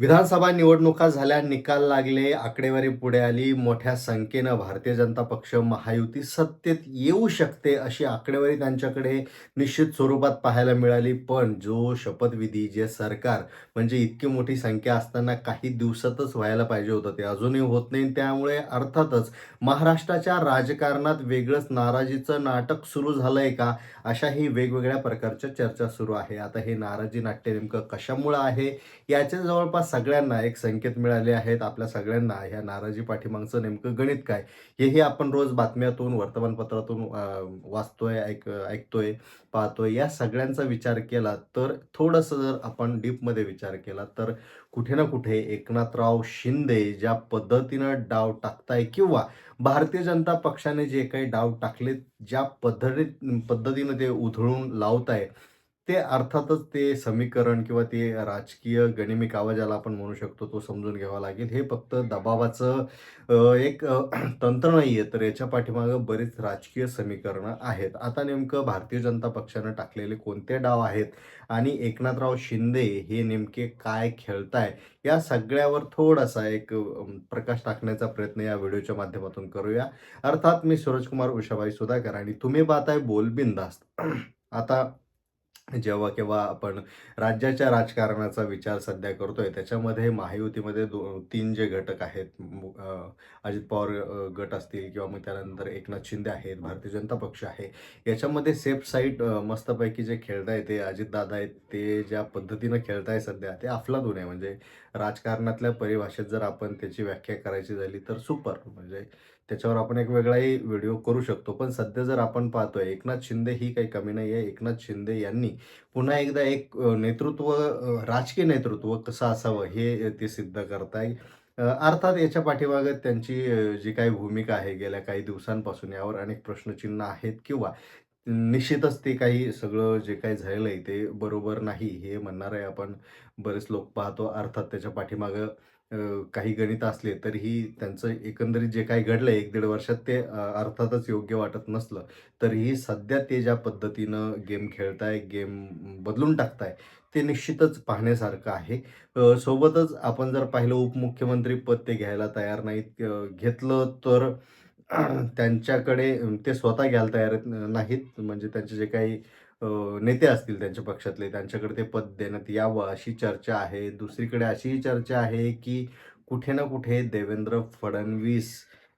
विधानसभा निवडणुका झाल्या निकाल लागले आकडेवारी पुढे आली मोठ्या संख्येनं भारतीय जनता पक्ष महायुती सत्तेत येऊ शकते अशी आकडेवारी त्यांच्याकडे निश्चित स्वरूपात पाहायला मिळाली. पण जो शपथविधी जे सरकार म्हणजे इतकी मोठी संख्या असताना काही दिवसातच व्हायला पाहिजे होतं. ते अजूनही होत नाही. त्यामुळे अर्थातच महाराष्ट्राच्या राजकारणात वेगळंच नाराजीचं नाटक सुरू झालंय का? अशाही वेगवेगळ्या प्रकारच्या चर्चा सुरू आहे. आता हे नाराजी नाट्य नेमकं कशामुळं आहे? याच्या जवळपास सगळ्यांना एक संकेत मिळाले आहेत आपल्या सगळ्यांना ह्या नाराजी पाठीमागचं नेमकं गणित काय? हेही आपण रोज बातम्यातून वर्तमानपत्रातून वाचतोय ऐक ऐकतोय पाहतोय या सगळ्यांचा विचार केला तर थोडंसं जर आपण डीपमध्ये विचार केला तर कुठे ना कुठे एकनाथराव शिंदे ज्या पद्धतीनं डाव टाकताय किंवा भारतीय जनता पक्षाने जे काही डाव टाकले ज्या पद्धती पद्धतीनं ते उधळून लावत आहे ते अर्थातच ते समीकरण किंवा ते राजकीय गणिमिक आवाजाला ज्याला आपण म्हणू शकतो तो समजून घ्यावा लागेल. हे फक्त दबावाचं एक तंत्र नाही आहे तर याच्या पाठीमागं बरीच राजकीय समीकरणं आहेत. आता नेमकं भारतीय जनता पक्षानं टाकलेले कोणते डाव आहेत आणि एकनाथराव शिंदे हे नेमके काय खेळताय या सगळ्यावर थोडासा एक प्रकाश टाकण्याचा प्रयत्न या व्हिडिओच्या माध्यमातून करूया. अर्थात मी सूरजकुमार उषाबाई सुधाकर आणि तुम्ही पाहताय बोलबिंदास्त. आता जेव्हा केव्हा आपण राज्याच्या राजकारणाचा विचार सध्या करतोय त्याच्यामध्ये महायुतीमध्ये दो तीन जे घटक आहेत अजित पवार गट असतील किंवा मग त्यानंतर एकनाथ शिंदे आहेत भारतीय जनता पक्ष आहे याच्यामध्ये सेफ साईट मस्तपैकी जे खेळताय ते अजितदादा आहेत ते ज्या पद्धतीनं खेळताय सध्या ते अफलातून आहे. म्हणजे राजकारणातल्या परिभाषेत जर आपण त्याची व्याख्या करायची झाली तर सुपर. म्हणजे त्याच्यावर आपण एक वेगळाही व्हिडिओ करू शकतो. पण सध्या जर आपण पाहतोय एकनाथ शिंदे ही काही कमी नाही आहे एकनाथ शिंदे यांनी पुन्हा एकदा एक नेतृत्व राजकीय नेतृत्व कसं असावं हे ते सिद्ध करताय. अर्थात याच्या पाठीमागे त्यांची जी काही भूमिका आहे गेल्या काही दिवसांपासून यावर अनेक प्रश्नचिन्ह आहेत किंवा निश्चितच ते काही सगळं जे काही झालेलं आहे ते बरोबर नाही हे म्हणणार आहे आपण बरेच लोक पाहतो. अर्थात त्याच्या पाठीमागं काही गणित असले तरीही त्यांचं एकंदरीत जे काही घडलं एक दीड वर्षात ते अर्थातच योग्य वाटत नसलं तरीही सध्या ते ज्या पद्धतीनं गेम खेळताय गेम बदलून टाकताय ते निश्चितच पाहण्यासारखं आहे. सोबतच आपण जर पाहिलं उपमुख्यमंत्री पद ते घ्यायला तयार नाहीत घेतलं तर त्यांच्याकडे ते स्वतः घ्यायला तयार आहेत- नाहीत म्हणजे त्यांचे जे काही नेते असतील त्यांच्या पक्षातले त्यांच्याकडे ते पद देण्यात यावं अशी चर्चा आहे. दुसरीकडे अशीही चर्चा आहे की कुठे ना कुठे देवेंद्र फडणवीस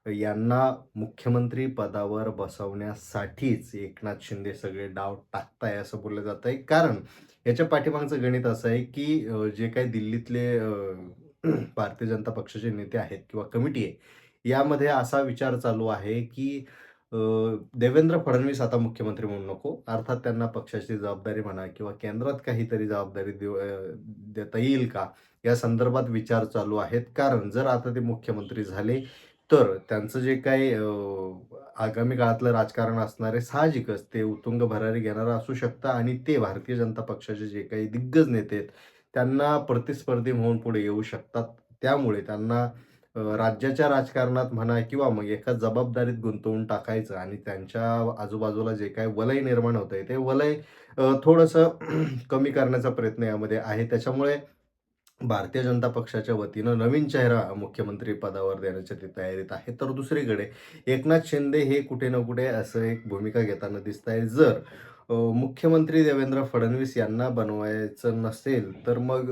यांना मुख्यमंत्री पदावर बसवण्यासाठीच एकनाथ शिंदे सगळे डाव टाकताय असं बोललं जात आहे. कारण याच्या पाठीमागचं गणित असं आहे की जे काही दिल्लीतले भारतीय जनता पक्षाचे नेते आहेत किंवा कमिटी आहे यामध्ये असा विचार चालू आहे की देवेंद्र फडणवीस आता मुख्यमंत्री म्हणू नको. अर्थात त्यांना पक्षाची जबाबदारी म्हणा किंवा केंद्रात काहीतरी जबाबदारी देऊ देता येईल का? या संदर्भात विचार चालू आहेत. कारण जर आता ते मुख्यमंत्री झाले तर त्यांचं जे काही आगामी काळातलं राजकारण असणारे साहजिकच ते उतुंग भरारी घेणारं असू शकतं आणि ते भारतीय जनता पक्षाचे जे काही दिग्गज नेते आहेत त्यांना प्रतिस्पर्धी म्हणून पुढे येऊ शकतात. त्यामुळे त्यांना राज्याच्या राजकारणात म्हणा किंवा मग एका जबाबदारीत गुंतवून टाकायचं आणि त्यांच्या आजूबाजूला जे काही वलय निर्माण होत आहे ते वलय थोडंसं कमी करण्याचा प्रयत्न यामध्ये आहे. त्याच्यामुळे भारतीय जनता पक्षाच्या वतीनं नवीन चेहरा मुख्यमंत्री पदावर देण्याच्या ते तयारीत आहे. तर दुसरीकडे एकनाथ शिंदे हे कुठे ना कुठे असं एक भूमिका घेताना दिसत आहे जर मुख्यमंत्री देवेंद्र फडणवीस यांना बनवायचं नसेल तर मग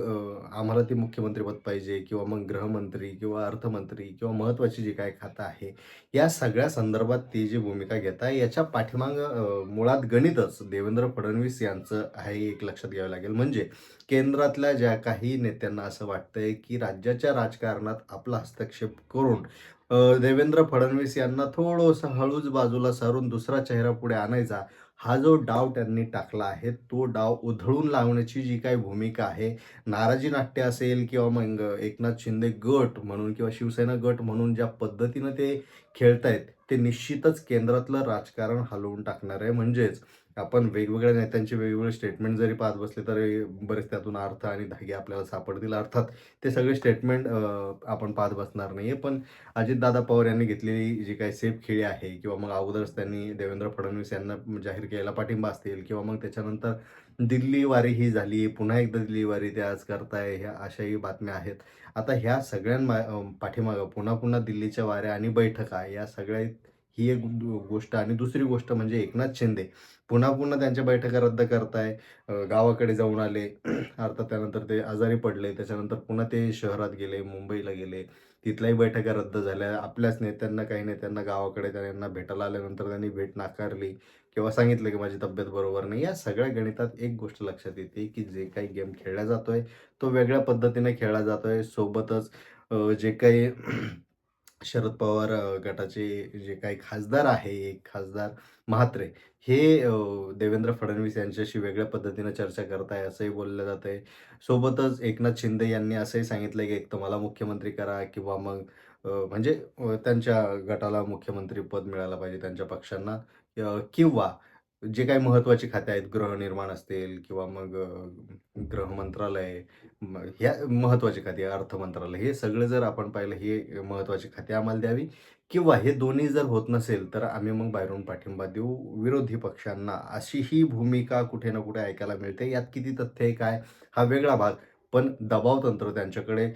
आम्हाला ती मुख्यमंत्रीपद पाहिजे किंवा मग गृहमंत्री किंवा अर्थमंत्री किंवा महत्त्वाची जी काय खातं आहे या सगळ्या संदर्भात ती जी भूमिका घेत आहे याच्या पाठीमागं मुळात गणितच देवेंद्र फडणवीस यांचं आहे एक लक्षात घ्यावं लागेल. म्हणजे केंद्रातल्या ज्या काही नेत्यांना असं वाटतंय की राज्याच्या राजकारणात आपला हस्तक्षेप करून देवेंद्र फडणवीस यांना थोडंसं हळूच बाजूला सारून दुसरा चेहरा पुढे आणायचा हा जो डाव त्यांनी टाकला आहे तो डाव उधळून लावण्याची जी काही भूमिका आहे नाराजी नाट्य असेल किंवा मग एकनाथ शिंदे गट म्हणून किंवा शिवसेना गट म्हणून ज्या पद्धतीनं ते खेळतायत ते निश्चितच केंद्रातलं राजकारण हलवून टाकणार आहे. म्हणजेच आपण वेगवेगळ्या नेत्यांचे वेगवेगळे स्टेटमेंट जरी पाहत बसले तरी बरेच त्यातून अर्थ आणि धागे आपल्याला सापडतील. अर्थात ते सगळे स्टेटमेंट आपण पाहत बसणार नाही पण अजितदादा पवार यांनी घेतलेली जी काही सेफ खेळी आहे किंवा मग अगोदरच त्यांनी देवेंद्र फडणवीस यांना जाहीर केलेला पाठिंबा असतील किंवा मग त्याच्यानंतर दिल्ली वारी ही झाली पुन्हा एकदा दिल्ली वारी ते आज करताय ह्या अशाही बातम्या आहेत. आता ह्या सगळ्यां पाठीमागं पुन्हा पुन्हा दिल्लीच्या वाऱ्या आणि बैठका या सगळ्या ही एक गोष्ट आणि दुसरी गोष्ट म्हणजे एकनाथ शिंदे. पुन्हा पुन्हा त्यांच्या बैठका रद्द करताय. गावाकडे जाऊन आले. अर्थात त्यानंतर ते आजारी पडले. त्याच्यानंतर पुन्हा ते शहरात गेले मुंबईला गेले. तिथल्याही बैठका रद्द झाल्या. आपल्याच नेत्यांना काही नेत्यांना गावाकडे त्यांना भेटायला आल्यानंतर त्यांनी भेट नाकारली किंवा सांगितलं की माझी तब्येत बरोबर नाही. या सगळ्या गणितात एक गोष्ट लक्षात येते की जे काही गेम खेळला जातोय तो वेगळ्या पद्धतीने खेळला जातोय. सोबतच जे काही शरद पवार गटाचे जे काही खासदार आहे एक खासदार म्हात्रे हे देवेंद्र फडणवीस यांच्याशी वेगळ्या पद्धतीनं चर्चा करत आहे असंही बोललं जात आहे सोबतच एकनाथ शिंदे यांनी असंही सांगितलं की एक तर मला मुख्यमंत्री करा किंवा मग म्हणजे त्यांच्या गटाला मुख्यमंत्री पद मिळायला पाहिजे त्यांच्या पक्षांना किंवा जे काही महत्त्वाची खाते आहेत गृहनिर्माण असतील किंवा मग गृह मंत्रालय ह्या महत्त्वाची खाती अर्थ मंत्रालय हे सगळे जर आपण पाहिलं हे महत्त्वाची खाती आम्हाला द्यावी. किंवा हे दोन्ही जर होत नसेल तर आम्ही मग बाहेरून पाठिंबा देऊ. विरोधी पक्षांना अशी ही भूमिका कुठे ना कुठे ऐकायला मिळते. यात किती तथ्य आहे काय हा वेगळा भाग. पण दबाव तंत्र त्यांच्याकडे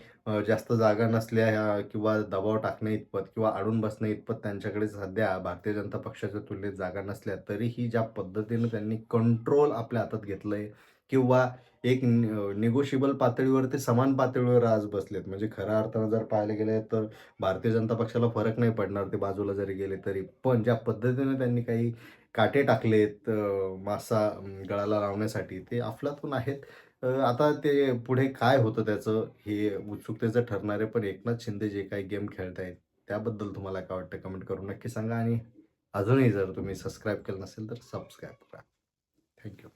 जास्त जागा नसल्या किंवा दबाव टाकणे इतपत किंवा अडून बसणे इतपत त्यांच्याकडे सध्या भारतीय जनता पक्षाच्या तुलनेत जागा नसल्या तरीही ज्या पद्धतीनं त्यांनी कंट्रोल आपल्या हातात घेतलं आहे किंवा एक निगोशिएबल पातळीवर ते समान पातळीवर आज बसलेत. म्हणजे खऱ्या अर्थानं जर पाहायला गेले तर भारतीय जनता पक्षाला फरक नाही पडणार ते बाजूला जरी गेले तरी. पण ज्या पद्धतीने त्यांनी काही काटे टाकलेत मासा गळाला लावण्यासाठी ते अफलातून आहेत. आता ते पुढे काय होतं त्याचं? हे उत्सुकतेचं ठरणारे पण एकनाथ शिंदे जे काही गेम खेळतायत त्याबद्दल तुम्हाला काय वाटतं? कमेंट करून नक्की सांगा आणि अजूनही जर तुम्ही सबस्क्राईब केलं नसेल तर सबस्क्राईब करा. थँक्यू